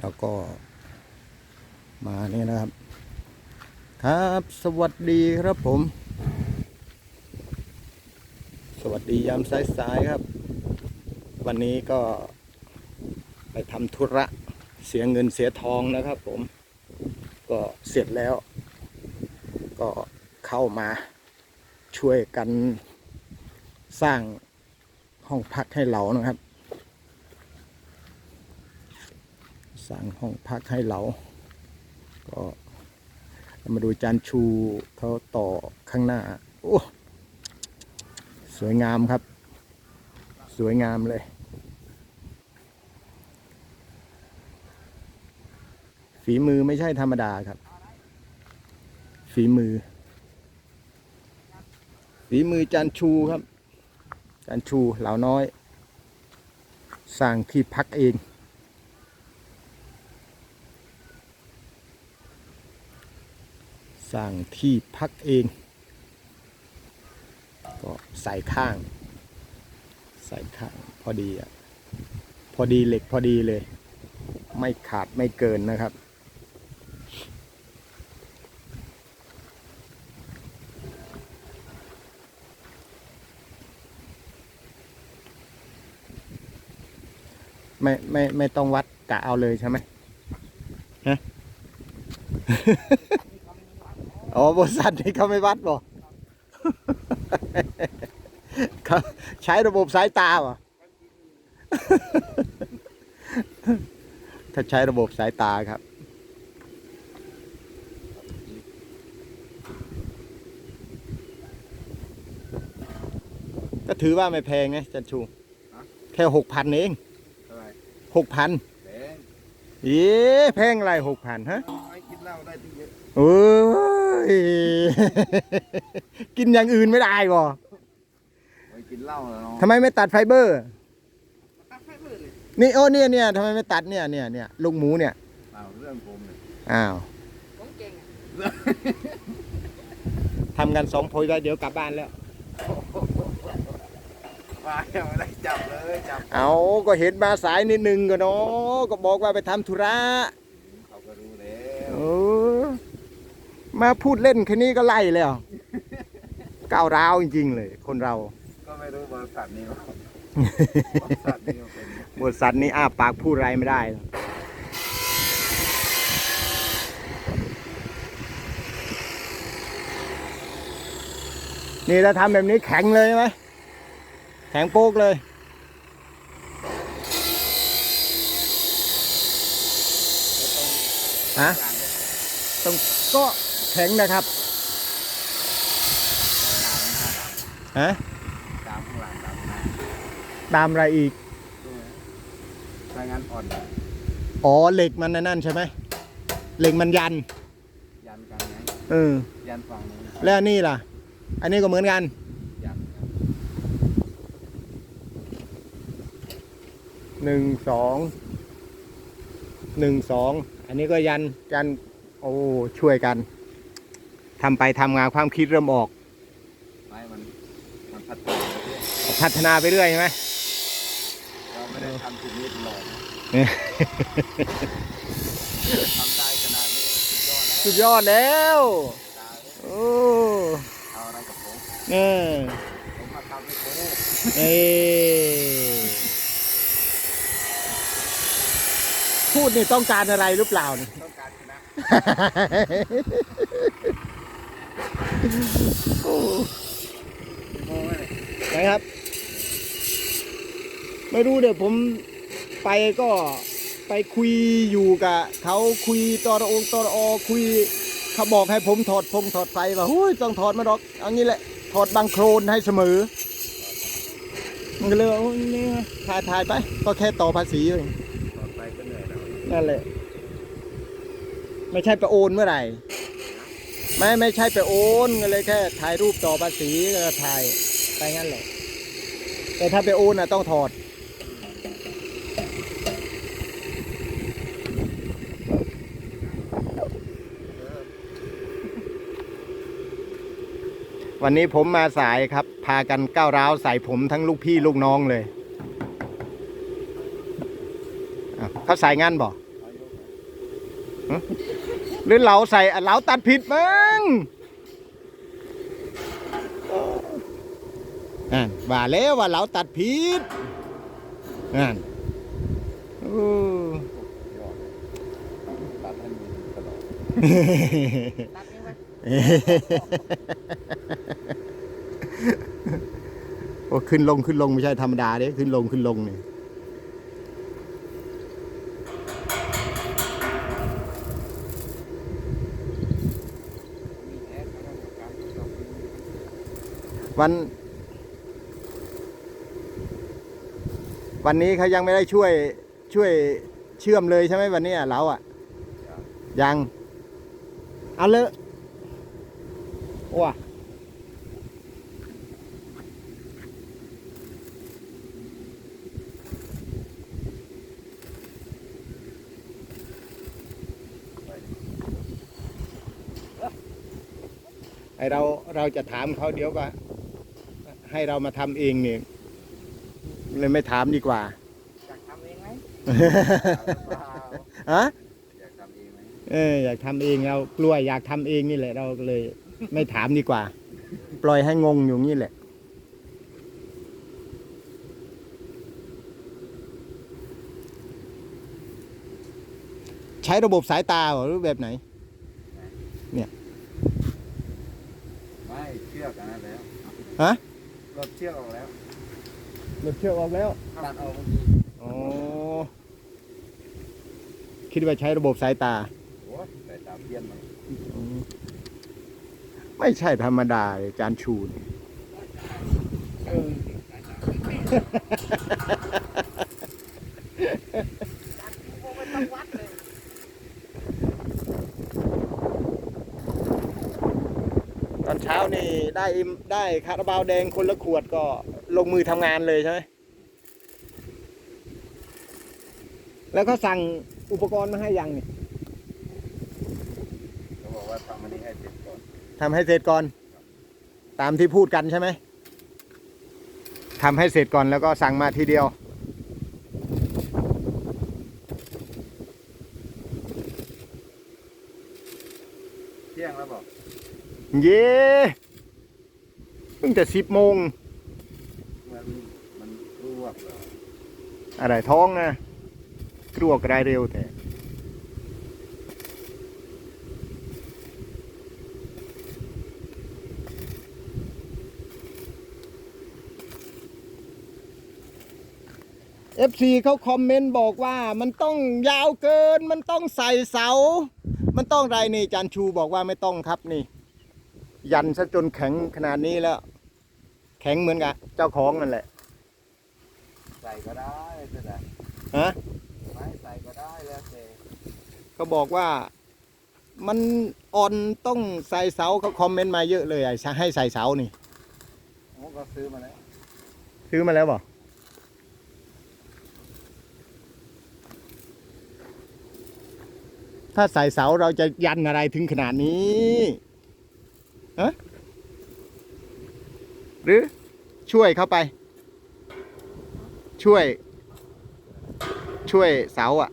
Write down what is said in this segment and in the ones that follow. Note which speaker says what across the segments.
Speaker 1: แล้วก็มานี่นะครับ ครับสวัสดีครับผม สวัสดียามสายๆครับ วันนี้ก็ไปทำธุระเสียเงินเสียทองนะครับผม ก็เสร็จแล้ว ก็เข้ามาช่วยกันสร้างห้องพักให้เรานะครับ สร้างห้องพักให้เรา ก็มาดูจานชูเขาต่อข้างหน้า โอ้สวยงามครับ สวยงามเลย ฝีมือไม่ใช่ธรรมดาครับ ฝีมือ ฝีมือจานชูครับจานชูเหล่าน้อย สร้างที่พักเอง สร้างที่พักเอง ก็ใส่ข้าง ใส่ข้างพอดีอะพอดีเหล็กพอดีเลย ไม่ขาดไม่เกินนะครับไม่ไม่ไม่ต้องวัดกะเอาเลยใช่ไหมฮะ อ๋อบริษัทนี้เขาไม่วัดบ่เขาใช้ระบบสายตาบ่ถ้าใช้ระบบสายตาครับ ก็ถือว่าไม่แพงไงจันชู แค่หกพันเอง
Speaker 2: เท่าไหร่
Speaker 1: หกพัน
Speaker 2: แพง
Speaker 1: เอ๊ะแพงอะไรหกพันฮะ
Speaker 2: ไม่กินเหล้าได้ตั้งเยอะ
Speaker 1: โอ้ ย กินอย่างอื่นไม่ได้บ่
Speaker 2: ไม่กินเหล้าแล้วเนาะ
Speaker 1: ทำไมไม่ตัดไฟเบอร์
Speaker 2: ตัดไฟเบอร์เลย
Speaker 1: นี่โอ้เนี่ยเนี่ยทำไมไม่ตัดเนี่ยเนี่ยเนี่ยลูกหมูเนี่ย
Speaker 2: เอาเรื่องผมเลย
Speaker 1: อ้าว
Speaker 3: ผมเก่งอะ
Speaker 1: ทำกันสองโพยแล้วเดี๋ยวกลับบ้านแล้ว
Speaker 2: มายังไม่ได้จับเลยจับ
Speaker 1: เอาก็เห็นมาสายนิดนึงก็เนาะก็บอกว่าไปทำธุระ
Speaker 2: เขาก็รู้แล้ว
Speaker 1: เออ มาพูดเล่นแค่นี้ก็ไล่แล้วก้าวร้าวจริง ๆ เลย คนเรา
Speaker 2: ก็ไม่รู้บริษัทนี้ว่าบริษัทนี้มันเป็น
Speaker 1: บทสัตว์นี้อ้าปากพูดอะไรไม่ได้ นี่ถ้าทำแบบนี้แข็งเลยใช่ไหมแข็งโป๊กเลยฮะต้องก็ แข็งนะครับฮะ
Speaker 2: ตามข้างหลังตามข้างหน้า
Speaker 1: ตามอะไรอีก
Speaker 2: ดูนะถ้างั้นอ่อนนะ
Speaker 1: อ๋อเหล็กมันนั่นใช่ไหมเหล็กมันยัน
Speaker 2: ยันกันไง
Speaker 1: เออ
Speaker 2: ยันฝั่งนู้นนะ
Speaker 1: แล้วอันนี่ล่ะ อันนี้ก็เหมือนกัน
Speaker 2: ยันกัน
Speaker 1: หนึ่งสองหนึ่งสองอันนี้ก็ยันยันโอ้ช่วยกัน ทำไปทำงานความคิดเริ่มออก
Speaker 2: ไม่มันมันพัฒนาไปเรื่อย
Speaker 1: พัฒนาไปเรื่อยใช่ไหม
Speaker 2: เราไม่ได้ทำจุดนี้ตลอด
Speaker 1: เออ
Speaker 2: ทำได้ขนาดนี้สุดยอดแล้ว
Speaker 1: สุดยอดแล้ว
Speaker 2: ตาย
Speaker 1: โอ้
Speaker 2: เอาอะไรกับผม
Speaker 1: เออ
Speaker 2: ผมมาทำให้โค้
Speaker 1: เอ้พูดนี่ต้องการอะไรหรือเปล่านี่
Speaker 2: ต้องการชนะ
Speaker 1: โอ้
Speaker 2: โม้เลย
Speaker 1: นะครับ ไม่รู้เดี๋ยวผมไปก็ไปคุยอยู่กับเขาคุยตอรองตอรอคุยเขาบอกให้ผมถอดพงถอดไฟว่าหุ้ยต้องถอดมาดอกเอางี้แหละถอดบางโครนให้เสมอมันก็เลยว่าโอ้ยนี่ไงถ่ายถ่ายไป ก็แค่ต่อภาษีเอง
Speaker 2: ต่อไปก็เหนื่อยแล้ว
Speaker 1: นั่นแหละไม่ใช่ไปโอนเมื่อไหร่ ไม่ไม่ใช่ไปโอนก็เลยแค่ถ่ายรูปต่อภาษีก็ถ่ายไปงั้นแหละแต่ถ้าไปโอนน่ะต้องถอด วันนี้ผมมาสายครับ พากันก้าวร้าวใส่ผมทั้งลูกพี่ลูกน้องเลยอ้าวเขาใส่งานบ่
Speaker 2: อายุ
Speaker 1: ฮะ หรือเราใส่อะเราตัดผิดมั้งนั่นว่าแล้วว่าเราตัดผิดนั่นโอ้
Speaker 2: ตัดให้มีตลอด
Speaker 3: ตัดเองไว้
Speaker 1: โอ้ขึ้นลงขึ้นลงไม่ใช่ธรรมดาเด้ขึ้นลงขึ้นลงนี่
Speaker 2: มีแอดแล้วก็การทดสอบ
Speaker 1: วัน วันนี้เขายังไม่ได้ช่วยช่วยเชื่อมเลยใช่ไหมวันนี้อะเราอะ ยังเอาเลยว้าไอเราเราจะถามเขาเดี๋ยวก็ ให้เรามาทำเองเนี่ยเลยไม่ถามดีกว่า
Speaker 3: อยากทำเองไหม
Speaker 2: เปล่า
Speaker 1: ฮะ
Speaker 2: อยากทำเองไหม
Speaker 1: เอออยากทำเองเรากลัวอยากทำเองนี่แหละเราก็เลย ไม่ถามดีกว่า ปล่อยให้งงอยู่นี่แหละใช้ระบบสายตาเหรอหรือแบบไหน
Speaker 2: ไม่เชือกอันนั้นแล้ว
Speaker 1: ฮะ
Speaker 2: รถเชือกออกแล้ว
Speaker 1: หลุดเชือกออกแล้ว
Speaker 2: ตัดออกเมื่อกี้
Speaker 1: อ๋อ คิดว่าใช้ระบบสายตา
Speaker 2: โอ้ยแต่ตามเพี้ยนมัน
Speaker 1: ไม่ใช่ธรรมดาเลยจานชูนี่
Speaker 2: เออ
Speaker 3: โอ้ไม่ต้องวัดเลย
Speaker 1: ตอนเช้านี่ได้อิ่มได้คาราบาวแดงคนละขวดก็ลงมือทำงานเลยใช่ไหมแล้วก็สั่งอุปกรณ์มาให้ยังนี่
Speaker 2: เขาบอกว่าทำอันนี้ให้เสร็จก่อน
Speaker 1: ทำให้เสร็จก่อน ตามที่พูดกันใช่ไหมทำให้เสร็จก่อนแล้วก็สั่งมาทีเดียว
Speaker 2: เที่ยงแล้วบอก
Speaker 1: เย้เพิ่งจะสิบโมง
Speaker 2: มันมันรวบเหรอ
Speaker 1: อะไรท้องนะกรวกรายเร็วแต่เอฟซีเขาคอมเมนต์บอกว่ามันต้องยาวเกิน มันต้องใส่เสา มันต้องไรนี่จานชูบอกว่าไม่ต้องครับนี่ ยันซะจนแข็งขนาดนี้แล้ว แข็งเหมือนกับเจ้าของนั่นแหละ
Speaker 2: ใส่ก็ได้ใช่ไหม
Speaker 1: ฮะ
Speaker 2: ไม่ใส่ก็ได้แล้วแต่
Speaker 1: เขาบอกว่ามันอ่อนต้องใส่เสาเขาคอมเมนต์มาเยอะเลยอะให้ใส่เสานี่
Speaker 2: โอ้ก็ซื้อมาแล้ว
Speaker 1: ซื้อมาแล้วบอกถ้าใส่เสาเราจะยันอะไรถึงขนาดนี้ ฮะหรือช่วยเข้าไป ช่วย ช่วยเสาอะ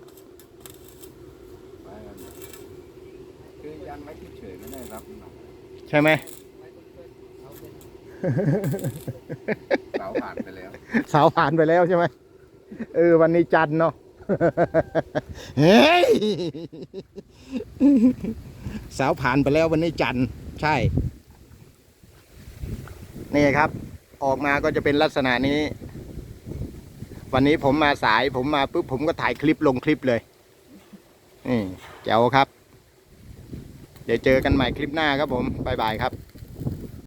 Speaker 2: ไปกันคือยันไว้เฉยๆไม่ได้รับน้ำหนัก
Speaker 1: ใช่ไหม
Speaker 2: เสาผ่านไปแล้ว
Speaker 1: เสาผ่านไปแล้วใช่ไหมเออวันนี้จันทร์เนาะเฮ้ยเสาผ่านไปแล้ววันนี้จันทร์ใช่ นี่ครับ ออกมาก็จะเป็นลักษณะนี้ วันนี้ผมมาสายผมมาปุ๊บผมก็ถ่ายคลิปลงคลิปเลยนี่แจ๋วครับ เดี๋ยวเจอกันใหม่คลิปหน้าครับผม บ๊ายบายครับ